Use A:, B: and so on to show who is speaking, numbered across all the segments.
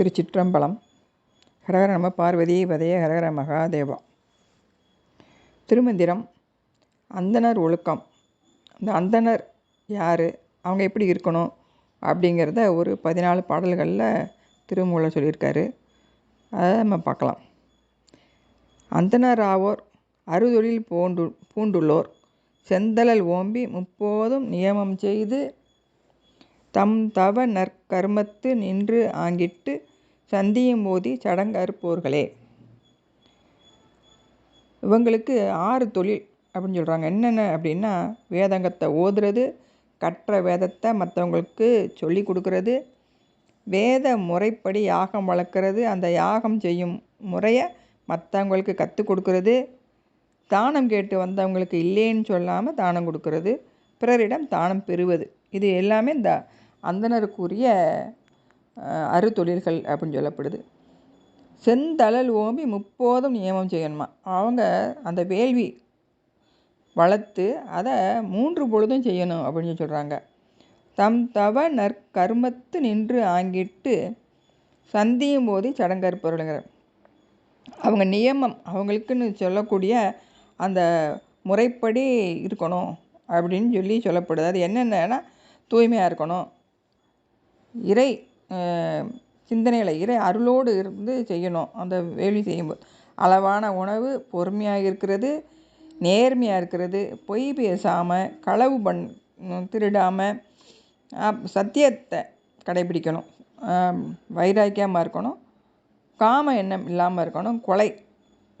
A: திருச்சிற்றம்பலம். ஹரஹர நம பார்வதி வதய ஹரஹர மகாதேவா. திருமந்திரம் அந்தனர் ஒழுக்கம். அந்த அந்தனர் யார்? அவங்க எப்படி இருக்கணும்? அப்படிங்கிறத ஒரு பதினாலு பாடல்களில் திருமூலர் சொல்லியிருக்காரு. அதை நம்ம பார்க்கலாம். அந்தனராவோர் அறுதொழில் பூண்டு பூண்டுள்ளோர் செந்தழல் ஓம்பி முப்போதும் நியமம் செய்து தம் தவ நற்கர்மத்து நின்று ஆங்கிட்டு சந்தியும் போதி சடங்கறுப்போர்களே இவங்களுக்கு ஆறு தொழில் அப்படின்னு சொல்கிறாங்க என்னென்ன அப்படின்னா வேதங்கத்தை ஓதுறது கற்ற வேதத்தை மற்றவங்களுக்கு சொல்லி கொடுக்கறது வேத முறைப்படி யாகம் வளர்க்குறது அந்த யாகம் செய்யும் முறையை மற்றவங்களுக்கு கற்றுக் கொடுக்கறது தானம் கேட்டு வந்தவங்களுக்கு இல்லைன்னு சொல்லாமல் தானம் கொடுக்கறது பிறரிடம் தானம் பெறுவது. இது எல்லாமே இந்த அந்தனருக்குரிய அறுதொழில்கள் அப்படின்னு சொல்லப்படுது. செந்தழல் ஓம்பி முப்போதும் நியமம் செய்யணுமா? அவங்க அந்த வேள்வி வளர்த்து அதை மூன்று பொழுதும் செய்யணும் அப்படின்னு சொல்கிறாங்க தம் தவ நற்கர்மத்து நின்று ஆங்கிட்டு சந்தியும் போது சடங்கற்பொருளுங்கிற அவங்க நியமம் அவங்களுக்குன்னு சொல்லக்கூடிய அந்த முறைப்படி இருக்கணும் அப்படின்னு சொல்லி சொல்லப்படுது. அது என்னென்னா தூய்மையாக இருக்கணும். இறை சிந்தனையில் இறை அருளோடு இருந்து செய்யணும். அந்த வேள்வி செய்யும்போது. அளவான உணவு பொறுமையாக இருக்கிறது நேர்மையாக இருக்கிறது பொய் பேசாமல் களவு பண் திருடாமல் சத்தியத்தை கடைபிடிக்கணும். வைராக்கியமாக இருக்கணும். காம எண்ணம் இல்லாமல் இருக்கணும். கொலை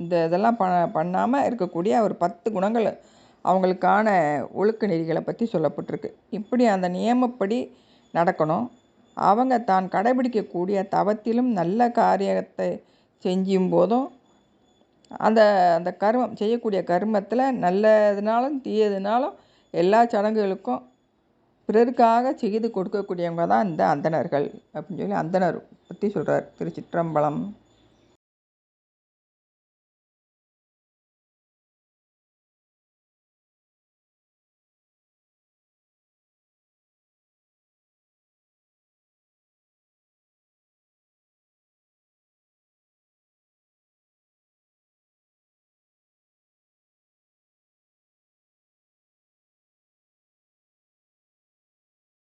A: இந்த இதெல்லாம் ப பண்ணாமல் இருக்கக்கூடிய ஒரு பத்து குணங்கள் அவங்களுக்கான ஒழுக்க நெறிகளை பற்றி சொல்லப்பட்டிருக்கு. இப்படி அந்த நியமப்படி நடக்கணும். அவங்க தான் கடைபிடிக்கக்கூடிய தவத்திலும் நல்ல காரியத்தை செஞ்சும் போதும். அந்த அந்த கர்மம் செய்யக்கூடிய கர்மத்தில் நல்லதுனாலும் தீயதுனாலும் எல்லா சடங்குகளுக்கும் பிறருக்காக செய்து கொடுக்கக்கூடியவங்க தான் இந்த அந்தணர்கள் அப்படின்னு சொல்லி அந்தணர் பற்றி சொல்கிறார் திருச்சிற்றம்பலம்.